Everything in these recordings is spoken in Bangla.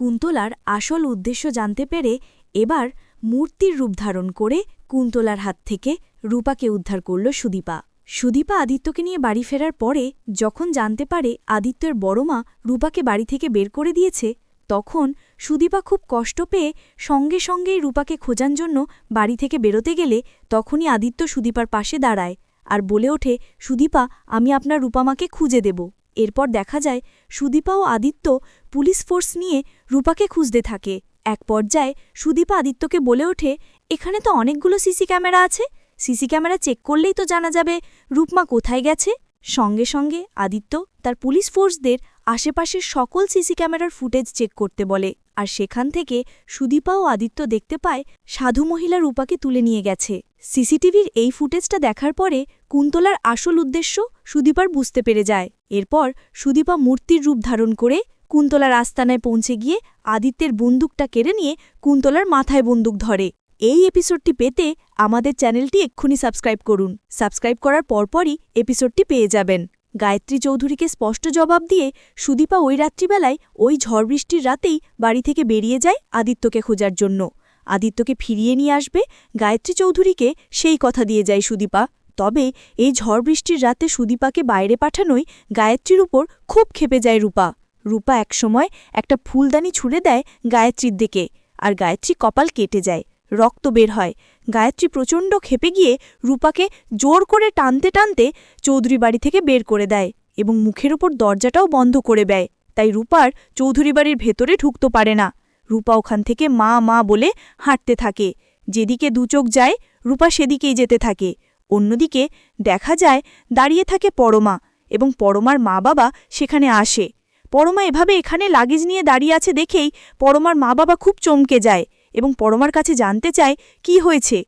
কুন্তলার আসল উদ্দেশ্য জানতে পেরে এবার মূর্তির রূপ ধারণ করে কুন্তলার হাত থেকে রূপাকে উদ্ধার করল সুদীপা। সুদীপা আদিত্যকে নিয়ে বাড়ি ফেরার পরে যখন জানতে পারে আদিত্যের বড় মা রূপাকে বাড়ি থেকে বের করে দিয়েছে, তখন সুদীপা খুব কষ্ট পেয়ে সঙ্গে সঙ্গেই রূপাকে খোঁজার জন্য বাড়ি থেকে বেরোতে গেলে তখনই আদিত্য সুদীপার পাশে দাঁড়ায় আর বলে ওঠে, সুদীপা, আমি আপনার রূপামাকে খুঁজে দেব। এরপর দেখা যায় সুদীপা ও আদিত্য পুলিশ ফোর্স নিয়ে রূপাকে খুঁজতে থাকে। এক পর্যায়ে সুদীপা আদিত্যকে বলে ওঠে, এখানে তো অনেকগুলো সিসি ক্যামেরা আছে। সিসি ক্যামেরা চেক করলেই তো জানা যাবে রূপমা কোথায় গেছে। সঙ্গে সঙ্গে আদিত্য তার পুলিশ ফোর্সদের আশেপাশের সকল সিসি ক্যামেরার ফুটেজ চেক করতে বলে। আর সেখান থেকে সুদীপা ও আদিত্য দেখতে পায় সাধু মহিলা রূপাকে তুলে নিয়ে গেছে। সিসিটিভির এই ফুটেজটা দেখার পরে কুন্তলার আসল উদ্দেশ্য সুদীপার বুঝতে পেরে যায়। এরপর সুদীপা মূর্তির রূপ ধারণ করে কুন্তলার আস্তানায় পৌঁছে গিয়ে আদিত্যের বন্দুকটা কেড়ে নিয়ে কুন্তলার মাথায় বন্দুক ধরে। এই এপিসোডটি পেতে আমাদের চ্যানেলটি এক্ষুনি সাবস্ক্রাইব করুন। সাবস্ক্রাইব করার পরপরই এপিসোডটি পেয়ে যাবেন। গায়ত্রী চৌধুরীকে স্পষ্ট জবাব দিয়ে সুদীপা ওই রাত্রিবেলায় ওই ঝড় বৃষ্টির রাতেই বাড়ি থেকে বেরিয়ে যায় আদিত্যকে খোঁজার জন্য। আদিত্যকে ফিরিয়ে নিয়ে আসবে গায়ত্রী চৌধুরীকে সেই কথা দিয়ে যায় সুদীপা। তবে এই ঝড় বৃষ্টির রাতে সুদীপাকে বাইরে পাঠানোই গায়ত্রীর উপর খুব খেপে যায় রূপা। রূপা একসময় একটা ফুলদানি ছুঁড়ে দেয় গায়ত্রীর দিকে আর গায়ত্রী কপাল কেটে যায়, রক্ত বের হয়। গায়ত্রী প্রচণ্ড খেপে গিয়ে রূপাকে জোর করে টানতে টানতে চৌধুরী বাড়ি থেকে বের করে দেয় এবং মুখের ওপর দরজাটাও বন্ধ করে দেয়। তাই রূপার চৌধুরী বাড়ির ভেতরে ঢুকতে পারে না। রূপা ওখান থেকে মা মা বলে হাঁটতে থাকে। যেদিকে দুচোখ যায়, রূপা সেদিকেই যেতে থাকে। অন্যদিকে দেখা যায় দাঁড়িয়ে থাকে পরমা এবং পরমার মা বাবা সেখানে আসে। পরমা এভাবে এখানে লাগেজ নিয়ে দাঁড়িয়ে আছে দেখেই পরমার মা বাবা খুব চমকে যায় এবং পরমার কাছে জানতে চায়, কি হয়েছে?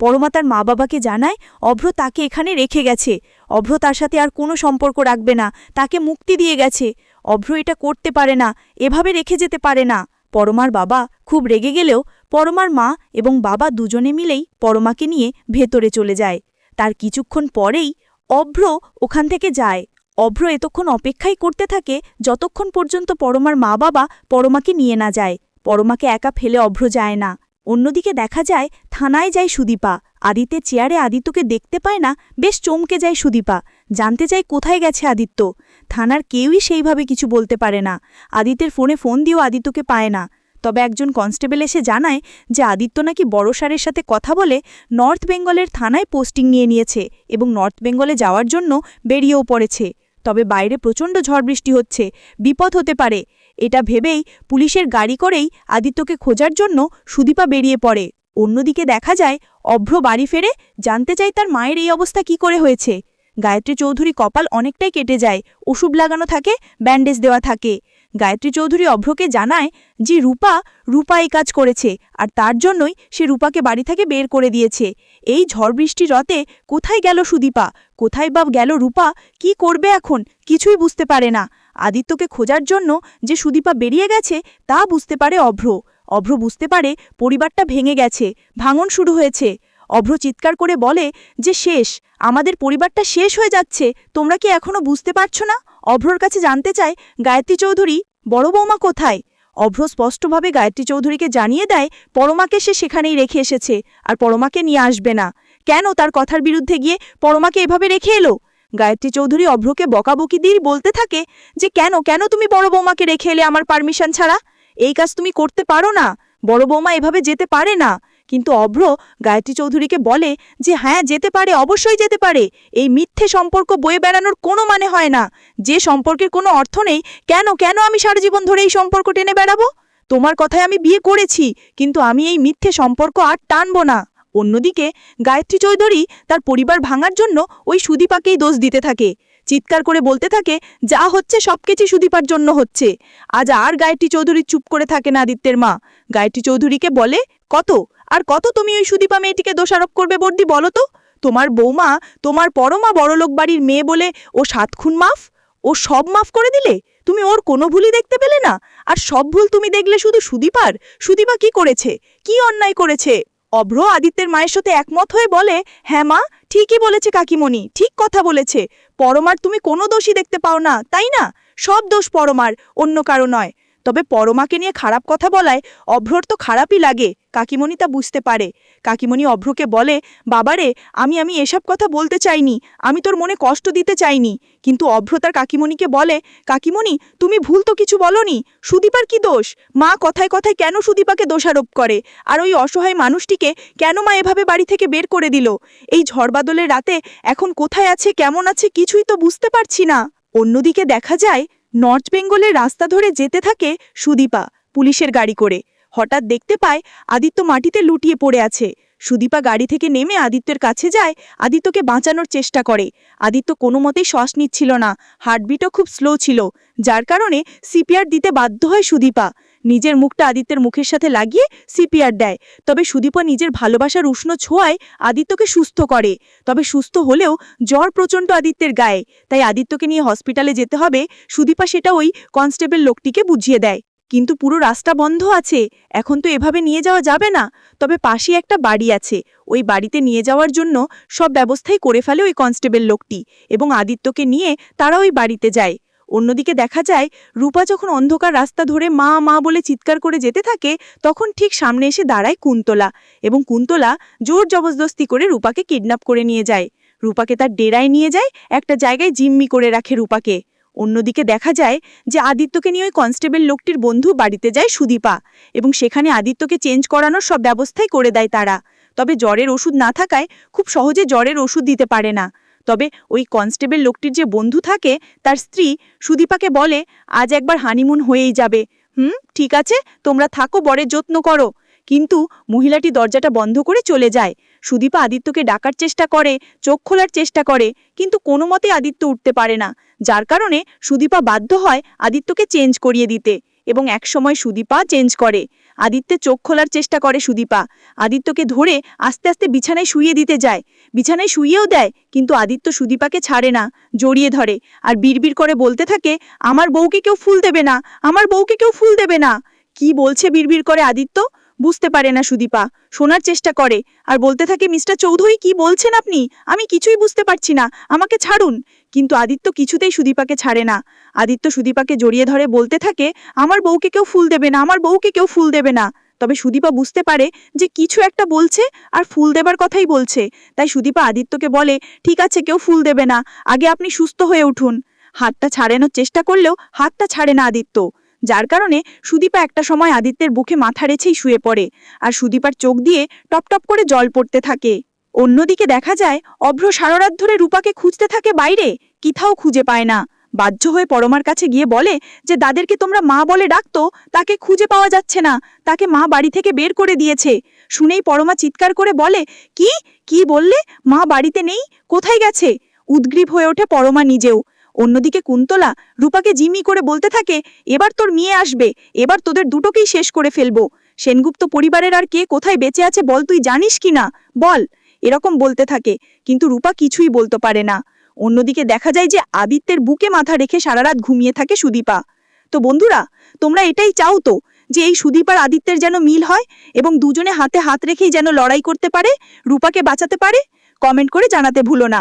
পরমা তার মা বাবাকে জানায়, অভ্র তাকে এখানে রেখে গেছে। অভ্র তার সাথে আর কোনো সম্পর্ক রাখবে না। তাকে মুক্তি দিয়ে গেছে। অভ্র এটা করতে পারে না। এভাবে রেখে যেতে পারে না। পরমার বাবা খুব রেগে গেলেও পরমার মা এবং বাবা দুজনে মিলেই পরমাকে নিয়ে ভেতরে চলে যায়। তার কিছুক্ষণ পরেই অভ্র ওখান থেকে যায়। অভ্র এতক্ষণ অপেক্ষাই করতে থাকে যতক্ষণ পর্যন্ত পরমার মা বাবা পরমাকে নিয়ে না যায়। পরমাকে একা ফেলে অভ্র যায় না। অন্যদিকে দেখা যায় থানায় যায় সুদীপা। আদিত্যের চেয়ারে আদিত্যকে দেখতে পায় না, বেশ চমকে যায় সুদীপা। জানতে চায় কোথায় গেছে আদিত্য। থানার কেউই সেইভাবে কিছু বলতে পারে না। আদিত্যের ফোনে ফোন দিয়েও আদিত্যকে পায় না। তবে একজন কনস্টেবল এসে জানায় যে আদিত্য নাকি বড় বড়সারের সাথে কথা বলে নর্থ বেঙ্গলের থানায় পোস্টিং নিয়ে নিয়েছে এবং নর্থ বেঙ্গলে যাওয়ার জন্য বেরিয়েও পড়েছে। তবে বাইরে প্রচণ্ড ঝড় বৃষ্টি হচ্ছে, বিপদ হতে পারে। এটা ভেবেই পুলিশের গাড়ি করেই আদিত্যকে খোঁজার জন্য সুদীপা বেরিয়ে পড়ে। অন্যদিকে দেখা যায়, অভ্র বাড়ি ফেরে জানতে চায় তার মায়ের এই অবস্থা কি করে হয়েছে। গায়ত্রী চৌধুরী কপাল অনেকটাই কেটে যায়, ওষুধ লাগানো থাকে, ব্যান্ডেজ দেওয়া থাকে। গায়ত্রী চৌধুরী অভ্রকে জানায় যে রূপা রূপা এই কাজ করেছে আর তার জন্যই সে রূপাকে বাড়ি থেকে বের করে দিয়েছে। এই ঝড় বৃষ্টি রতে কোথায় গেল সুদীপা? কোথায় বা গেল রূপা? কি করবে এখন? কিছুই বুঝতে পারে না। আদিত্যকে খোঁজার জন্য যে সুদীপা বেরিয়ে গেছে, তা বুঝতে পারে অভ্র। অভ্র বুঝতে পারে পরিবারটা ভেঙে গেছে, ভাঙন শুরু হয়েছে। অভ্র চিৎকার করে বলে যে, শেষ, আমাদের পরিবারটা শেষ হয়ে যাচ্ছে, তোমরা কি এখনও বুঝতে পারছ না? অভ্রর কাছে জানতে চায়, গায়ত্রী চৌধুরী, বড় বৌমা কোথায়? অভ্র স্পষ্টভাবে গায়ত্রী চৌধুরীকে জানিয়ে দেয়, পরমাকে সে সেখানেই রেখে এসেছে, আর পরমাকে নিয়ে আসবে না। কেন তার কথার বিরুদ্ধে গিয়ে পরমাকে এভাবে রেখে এলো? গায়ত্রী চৌধুরী অভ্রকে বকাবকি দিয়ে বলতে থাকে যে, কেন কেন তুমি বড় বৌমাকে রেখে এলে আমার পারমিশন ছাড়া? এই কাজ তুমি করতে পারো না। বড় বৌমা এভাবে যেতে পারে না। কিন্তু অভ্র গায়ত্রী চৌধুরীকে বলে যে হ্যাঁ যেতে পারে, অবশ্যই যেতে পারে। এই মিথ্যে সম্পর্ক বয়ে বেড়ানোর কোনো মানে হয় না। যে সম্পর্কের কোনো অর্থ নেই, কেন কেন আমি সারা জীবন ধরে এই সম্পর্ক টেনে বেড়াবো? তোমার কথায় আমি বিয়ে করেছি, কিন্তু আমি এই মিথ্যে সম্পর্ক আর টানব না। অন্যদিকে গায়ত্রী চৌধুরী তার পরিবার ভাঙার জন্য ওই সুদীপাকেই দোষ দিতে থাকে। চিৎকার করে বলতে থাকে, যা হচ্ছে সবকিছু সুদীপার জন্য হচ্ছে। আজ আর গায়ত্রী চৌধুরী চুপ করে থাকে না আদিত্যের মা। গায়ত্রী চৌধুরীকে বলে, কত? আর কত তুমি ওই সুদীপা মেয়েটিকে দোষারোপ করবে বর্দি বলো তো? তোমার বৌমা, তোমার পরমা বড়লোক বাড়ির মেয়ে বলে ও সাত খুন মাফ? ও সব মাফ করে দিলে? তুমি ওর কোনো ভুলই দেখতে পেলে না? আর সব ভুল তুমি দেখলে শুধু সুদীপার? সুদীপা কি করেছে? কি অন্যায় করেছে? অভ্র আদিত্যের মায়ের সাথে একমত হয়ে বলে হ্যাঁ মা, ঠিকই বলেছে কাকিমণি, ঠিক কথা বলেছে। পরমার তুমি কোনো দোষই দেখতে পাও না, তাই না? সব দোষ পরমার, অন্য কারও নয়। তবে পরমাকে নিয়ে খারাপ কথা বলায় অভ্রর তো খারাপই লাগে, কাকিমণি তা বুঝতে পারে। কাকিমণি অভ্রকে বলে, বাবারে, আমি আমি এসব কথা বলতে চাইনি, আমি তোর মনে কষ্ট দিতে চাইনি। কিন্তু অভ্র তার কাকিমণিকে বলে, কাকিমণি, তুমি ভুল তো কিছু বলনি, সুদীপার কি দোষ? মা কথায় কথায় কেন সুদীপাকে দোষারোপ করে? আর ওই অসহায় মানুষটিকে কেন মা এভাবে বাড়ি থেকে বের করে দিল? এই ঝড়বাদলের রাতে এখন কোথায় আছে, কেমন আছে কিছুই তো বুঝতে পারছি না। অন্যদিকে দেখা যায় নর্থ বেঙ্গলের রাস্তা ধরে যেতে থাকে সুদীপা পুলিশের গাড়ি করে। হঠাৎ দেখতে পায় আদিত্য মাটিতে লুটিয়ে পড়ে আছে। সুদীপা গাড়ি থেকে নেমে আদিত্যের কাছে যায়, আদিত্যকে বাঁচানোর চেষ্টা করে। আদিত্য কোনো মতেই শ্বাস নিচ্ছিল না। হার্টবিটও খুব স্লো ছিল। যার কারণে সিপিআর দিতে বাধ্য হয় সুদীপা। নিজের মুখটা আদিত্যের মুখের সাথে লাগিয়ে সিপিআর দেয়। তবে সুদীপা নিজের ভালোবাসার উষ্ণ ছোঁয়ায় আদিত্যকে সুস্থ করে। তবে সুস্থ হলেও জ্বর প্রচণ্ড আদিত্যের গায়ে। তাই আদিত্যকে নিয়ে হসপিটালে যেতে হবে। সুদীপা সেটা ওই কনস্টেবল লোকটিকে বুঝিয়ে দেয়। কিন্তু পুরো রাস্তা বন্ধ আছে। এখন তো এভাবে নিয়ে যাওয়া যাবে না। তবে পাশে একটা বাড়ি আছে। ওই বাড়িতে নিয়ে যাওয়ার জন্য সব ব্যবস্থাই করে ফেলে ওই কনস্টেবল লোকটি। এবং আদিত্যকে নিয়ে তারা ওই বাড়িতে যায়। অন্যদিকে দেখা যায়, রূপা যখন অন্ধকার রাস্তা ধরে মা মা বলে চিৎকার করে যেতে থাকে, তখন ঠিক সামনে এসে দাঁড়ায় কুন্তলা এবং কুন্তলা জোর জবরদস্তি করে রূপাকে কিডন্যাপ করে নিয়ে যায়। রূপাকে তার ডেরায় নিয়ে যায়, একটা জায়গায় জিম্মি করে রাখে রূপাকে। অন্যদিকে দেখা যায় যে আদিত্যকে নিয়ে ওই কনস্টেবল লোকটির বন্ধু বাড়িতে যায় সুদীপা এবং সেখানে আদিত্যকে চেঞ্জ করানোর সব ব্যবস্থাই করে দেয় তারা। তবে জ্বরের ওষুধ না থাকায় খুব সহজে জ্বরের ওষুধ দিতে পারে না। তবে ওই কনস্টেবল লোকটির যে বন্ধু থাকে, তার স্ত্রী সুদীপাকে বলে, আজ একবার হানিমুন হয়েই যাবে। হুম, ঠিক আছে, তোমরা থাকো, বরের যত্ন করো। কিন্তু মহিলাটি দরজাটা বন্ধ করে চলে যায়। সুদীপা আদিত্যকে ডাকার চেষ্টা করে, চোখ খোলার চেষ্টা করে, কিন্তু কোনো মতে আদিত্য উঠতে পারে না। যার কারণে সুদীপা বাধ্য হয় আদিত্যকে চেঞ্জ করিয়ে দিতে এবং একসময় সুদীপা চেঞ্জ করে। আদিত্যে চোখ খোলার চেষ্টা করে সুদীপা। আদিত্যকে ধরে আস্তে আস্তে বিছানায় শুইয়ে দিতে যায়। বিছানায় শুইয়েও দেয়, কিন্তু আদিত্য সুদীপাকে ছাড়ে না, জড়িয়ে ধরে। আর বিড়বিড় করে বলতে থাকে, আমার বউকে কেউ ফুল দেবে না, আমার বউকে কেউ ফুল দেবে না। কি বলছে বিড়বিড় করে আদিত্য? বুঝতে পারে না সুদীপা, শোনার চেষ্টা করে। আর বলতে থাকে, মিস্টার চৌধুরী কি বলছেন আপনি? আমি কিছুই বুঝতে পারছি না, আমাকে ছাড়ুন। কিন্তু আদিত্য কিছুতেই সুদীপাকে ছাড়ে না। আদিত্য সুদীপাকে জড়িয়ে ধরে বলতে থাকে, আমার বউকে কেউ ফুল দেবে না, আমার বউকে কেউ ফুল দেবে না। তবে সুদীপা বুঝতে পারে যে কিছু একটা বলছে আর ফুল দেবার কথাই বলছে। তাই সুদীপা আদিত্যকে বলে, ঠিক আছে, কেউ ফুল দেবে না, আগে আপনি সুস্থ হয়ে উঠুন। হাতটা ছাড়ানোর চেষ্টা করলেও হাতটা ছাড়ে না আদিত্য। যার কারণে সুদীপা একটা সময় আদিত্যের বুকে মাথা রেছেই শুয়ে পড়ে আর সুদীপার চোখ দিয়ে টপ টপ করে জল পড়তে থাকে। অন্যদিকে দেখা যায়, অভ্র সারারাত ধরে রূপাকে খুঁজতে থাকে বাইরে, কিথাও খুঁজে পায় না। বাধ্য হয়ে পরমার কাছে গিয়ে বলে যে, দাদেরকে তোমরা মা বলে ডাকতো, তাকে খুঁজে পাওয়া যাচ্ছে না, তাকে মা বাড়ি থেকে বের করে দিয়েছে। শুনেই পরমা চিৎকার করে বলে, কি? কি বললে? মা বাড়িতে নেই? কোথায় গেছে? উদ্গ্রীব হয়ে ওঠে পরমা নিজেও। অন্যদিকে কুন্তলা রূপাকে জিমি করে বলতে থাকে, এবার তোর মেয়ে আসবে, এবার তোদের দুটোকেই শেষ করে ফেলব। সেনগুপ্ত পরিবারের আর কে কোথায় বেঁচে আছে বল তুই জানিস কি না? বল। এরকম বলতে থাকে, কিন্তু রূপা কিছুই বলতে পারে না। অন্যদিকে দেখা যায় যে আদিত্যের বুকে মাথা রেখে সারারাত ঘুমিয়ে থাকে সুদীপা। তো বন্ধুরা, তোমরা এটাই চাও তো, যে এই সুদীপ আর আদিত্যের যেন মিল হয় এবং দুজনে হাতে হাত রেখেই যেন লড়াই করতে পারে, রূপাকে বাঁচাতে পারে? কমেন্ট করে জানাতে ভুলো না।